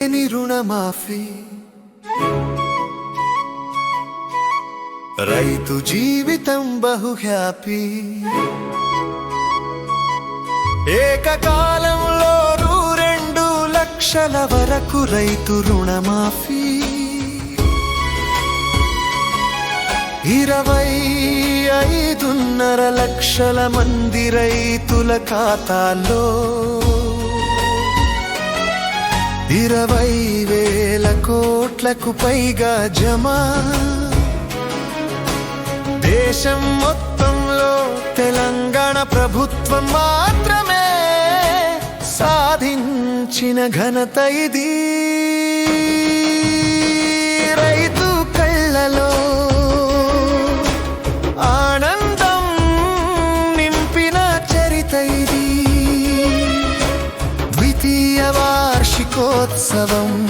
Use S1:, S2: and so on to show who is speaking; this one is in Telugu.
S1: లేని రుణమాఫీ రైతు జీవితం బహు హ్యాపీ ఏకకాలంలో రెండు లక్షల వరకు రైతు రుణమాఫీ ఇరవై ఐదున్నర లక్షల మంది రైతుల ఖాతాలో ఇరవై వేల కోట్లకు పైగా జమా. దేశం మొత్తంలో తెలంగాణ ప్రభుత్వం మాత్రమే సాధించిన ఘనత ఇది. वार्षिकोत्सवम्